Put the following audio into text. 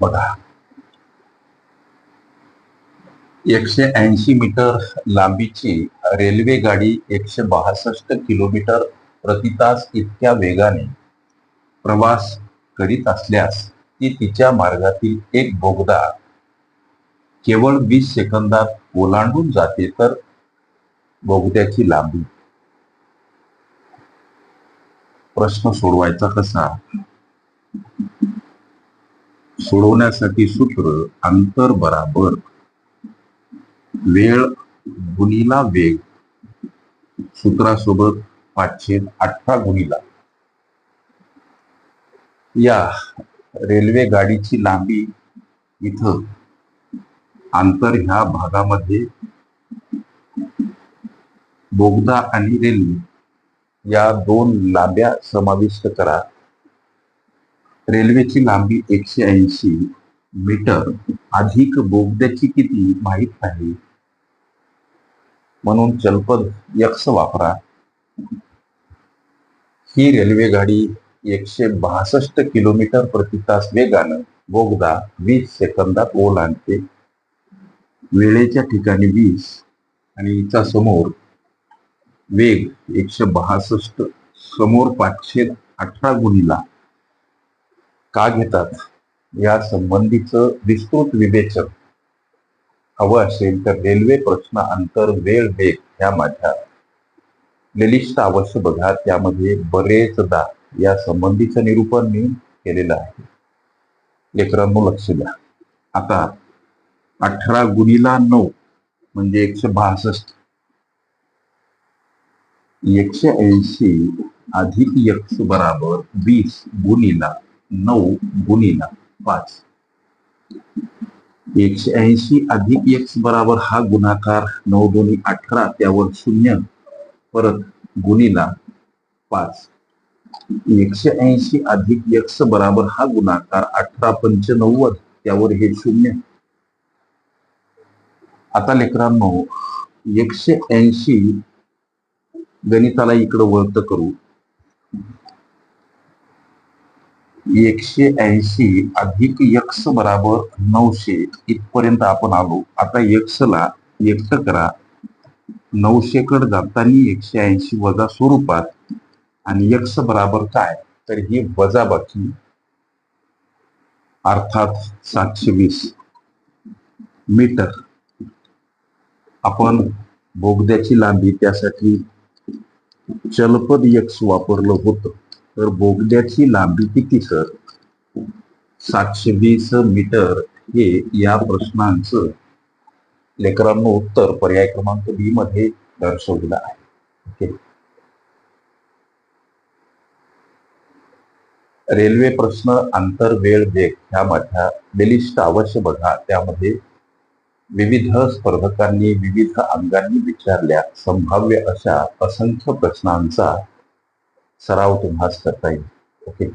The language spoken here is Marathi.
बघा. एकशे ऐंशी मीटर लांबीची रेल्वे गाडी एकशे बासष्ट किलोमीटर प्रति तास इतक्या वेगाने प्रवास करीत असल्यास ती तिच्या मार्गातील एक बोगदा केवळ वीस सेकंदात ओलांडून जाते तर बोगद्याची लांबी. प्रश्न सोडवायचा कसा? सोडवण्यासाठी सूत्र अंतर बराबर. वेळ गुणीला वेग. सूत्रासोबत पाचशे अठरा गुणीला. या रेल्वे गाडीची लांबी इथं अंतर ह्या भागामध्ये बोगदा आणि रेल्वे या दोन लांब्या समाविष्ट करा. रेल्वेची लांबी एकशे ऐंशी मीटर अधिक बोगद्याची किती माहीत नाही. म्हणून चलपद यक्ष वापरा. ही रेल्वे गाडी एकशे बासष्ट किलोमीटर प्रति तास वेगानं बोगदा वीस सेकंदात ओलांडते वेळेच्या ठिकाणी वीस आणि हिचा समोर वेग एकशे बासष्ट समोर पाचशे अठरा गुणीला का घेतात? या संबंधीचं विस्तृत विवेचन हवं असेल तर रेल्वे प्रश्न अंतर वेळ वेग ह्या माझ्या प्लेलिस्ट अवश्य बघा. त्यामध्ये बरेचदा या संबंधीचं निरूपण मी केलेलं आहे. लेकरांनो लक्ष द्या. आता अठरा गुणीला नऊ म्हणजे एकशे बासष्ट. एकशे ऐंशी अधिक यक्ष बराबर वीस गुणीला नऊ गुणीला पाच. एकशे ऐंशी अधिक एक्स बराबर हा गुणाकार नऊ दोन्ही अठरा त्यावर शून्य परत गुणीला पाच. एकशे ऐंशी अधिक एक्स बराबर हा गुणाकार अठरा पंचनव्वद त्यावर हे शून्य. आता लेकरांनो एकशे ऐंशी गणिताला इकडं वळत करू. एकशे ऐंशी अधिक यक्ष बराबर नऊशे इथपर्यंत आपण आलो. आता यक्षला ला व्यक्त करा. नऊशे कडे जाताना एकशे ऐंशी वजा स्वरूपात. आणि यक्ष बराबर काय? तर ही वजाबाकी अर्थात सातशे वीस मीटर. आपण बोगद्याची लांबी त्यासाठी चलपद यक्ष वापरलं होतं. तर बोगद्याची लांबी किती सर? सातशे वीस मीटर हे या प्रश्नांचं लेकरांनो उत्तर पर्याय क्रमांक बी मध्ये दर्शवलेलं आहे. ओके रेल्वे प्रश्न आंतर वेळ वेग ह्या माझ्या बेलिस्ट अवश्य बघा. त्यामध्ये विविध स्पर्धकांनी विविध अंगांनी विचारल्या. संभाव्य अशा असंख्य प्रश्नांचा सराव तुम्हाला करता येईल. ओके.